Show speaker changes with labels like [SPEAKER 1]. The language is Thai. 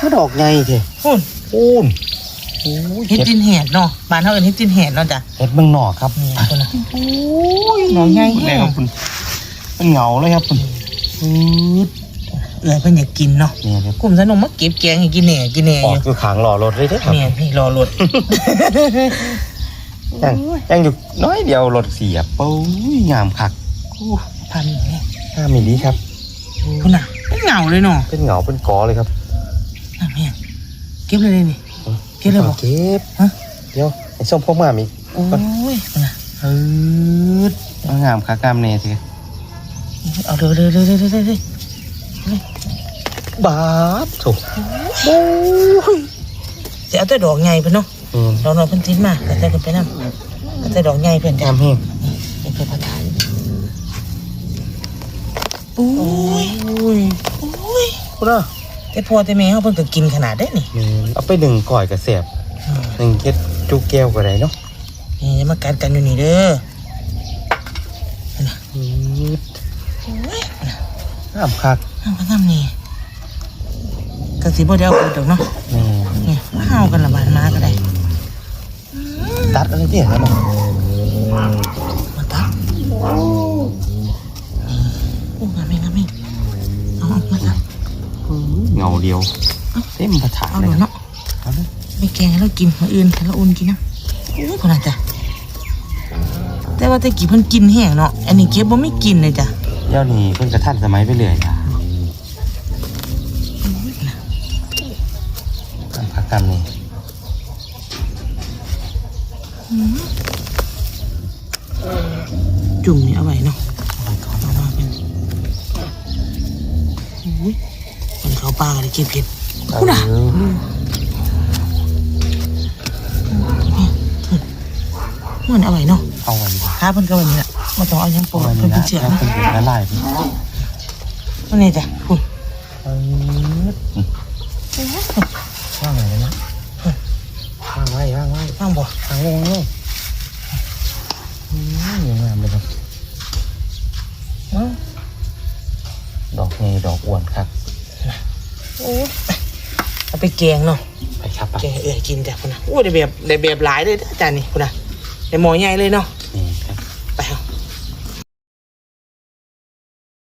[SPEAKER 1] ก็ดอกไงเถอะ
[SPEAKER 2] พุ่น
[SPEAKER 1] ปูนโอ้ย
[SPEAKER 2] เฮ็ด
[SPEAKER 1] เห็ด
[SPEAKER 2] จินแหดเนาะบ้านเฮาเอิ้นเฮ็ดจินแหดเนาะจ้ะ
[SPEAKER 1] เห็ดเมืองนอกครับ
[SPEAKER 2] นี่พุ่นน่ะ
[SPEAKER 1] โอ้ย
[SPEAKER 2] ดอกใหญ่
[SPEAKER 1] แน่ครับคุณเป็นเหงาเลยครับคุณอืด
[SPEAKER 2] เอื้อยเพิ่นอยากกินเนาะ
[SPEAKER 1] เนี่ยครับ
[SPEAKER 2] กลุ่มสนมมาเก็บแกงให้กินแหน่กินแหน่
[SPEAKER 1] อ
[SPEAKER 2] อ
[SPEAKER 1] อก
[SPEAKER 2] ยู่
[SPEAKER 1] อยู่ขางหล่อรถเลยเด้อครับ
[SPEAKER 2] เนี่ยพี่รอรถ
[SPEAKER 1] ยังยังอยู่น้อยเดียวรถเสียบโอ้ยงามคัก
[SPEAKER 2] อู้พันนี่
[SPEAKER 1] ห้ามิลลิครับ
[SPEAKER 2] พุ่นน่ะ เป็นเหงาเลยเนาะ
[SPEAKER 1] เป็นเหงาเป็นกอเลยครับ
[SPEAKER 2] น่ะแม่งเก็บเลยเลยนี่ เก็บเลยบ่
[SPEAKER 1] เก็บ
[SPEAKER 2] ฮะ
[SPEAKER 1] เดี๋ยวไอ้ส้มพวกมามี
[SPEAKER 2] โอ้ยพุ่นน่ะ
[SPEAKER 1] อืดเอางามคักงามเน่สิ
[SPEAKER 2] เอาเร็วเร็วเร็วเร็วเร็วเร็วเร็ว
[SPEAKER 1] บาดถูก
[SPEAKER 2] โอ้ยจะเอาแต่ดอกใหญ่เพิ่นเนาะ
[SPEAKER 1] อืม
[SPEAKER 2] ดอกน้อยเพิ่นทิ้งมาแต่แต่เพิ่นไปนำเอาแต่ดอกใหญ่เพิ่นจ้ะ
[SPEAKER 1] งามแห้ง
[SPEAKER 2] นี่เป็นประธานโอ้ย
[SPEAKER 1] อุ้ย
[SPEAKER 2] โอ้ย
[SPEAKER 1] พูดอะ
[SPEAKER 2] แต่พ่อแต่แม่เฮาเพิ่นก็กินขนาดได้นี่
[SPEAKER 1] อืมเอาไปหนึ่งก่อยกระเสียบหนึ่งเก็ดจุกแก้วก็ได้เนาะ
[SPEAKER 2] นี่อย่ามากัดกันอยู่นี่เด้อ
[SPEAKER 1] อืด
[SPEAKER 2] โอ้ย
[SPEAKER 1] งามคัก
[SPEAKER 2] ทำไปทำนี่กะสิบ่ได้เอาไปดอกเนาะ
[SPEAKER 1] นี่
[SPEAKER 2] นี่มาเฮากันละบาดมาก็ได้
[SPEAKER 1] ตัดอะไรเนี่ยครับ
[SPEAKER 2] เงา
[SPEAKER 1] เดียวเต็มกระถาง
[SPEAKER 2] เอา
[SPEAKER 1] เล
[SPEAKER 2] ห
[SPEAKER 1] ย
[SPEAKER 2] นู
[SPEAKER 1] ครับ
[SPEAKER 2] เนาะไปแกงให้เรากินมาอื่นให้เราอุ่นกินนะโอ้ยคนน่ะจ้ะแต่ว่าแต่กี้เพิ่นกินแห้งเนาะอันนี้เก็บบ่มีกินเลยจ้ะ
[SPEAKER 1] เดี๋ยวนี้เพิ่งกระทันสมัยไปเรื่อยจ้ะงามคักกันนี่
[SPEAKER 2] จุ่มนี่เอาไว้เนาะเอามาเป็นโอ้ยมัน เขาปลากันเก็บเห็ดคุณอะ
[SPEAKER 1] เห
[SPEAKER 2] มือนเอาไว้เนาะ
[SPEAKER 1] เอาไว้ดีกว่า
[SPEAKER 2] เพิ่นก็ไว้นี่แหละมาต้องเอายังโป
[SPEAKER 1] อา
[SPEAKER 2] รเพิ่
[SPEAKER 1] น
[SPEAKER 2] เป็นเชือกนะ
[SPEAKER 1] เป็นเด็กละลายไป
[SPEAKER 2] วันนี้จ้ะคุณ
[SPEAKER 1] ว่างเลยนะว่างไว้ว่างไว้
[SPEAKER 2] ฟังบ่
[SPEAKER 1] ว่างลงลงอยังงามเลยครับ
[SPEAKER 2] เอ้า
[SPEAKER 1] ดอกไงยดอกอ้วนครับ
[SPEAKER 2] โอ้ยเอาไปแกงเนาะ
[SPEAKER 1] ไปครับไป
[SPEAKER 2] แกงเอ้ยกินจ้ะคุณน่ะโอ้ยได้แบบได้แบบหลายเลยเด้อจ้ะนี่คุณน่ะได้หมอใหญ่เลยเนาะ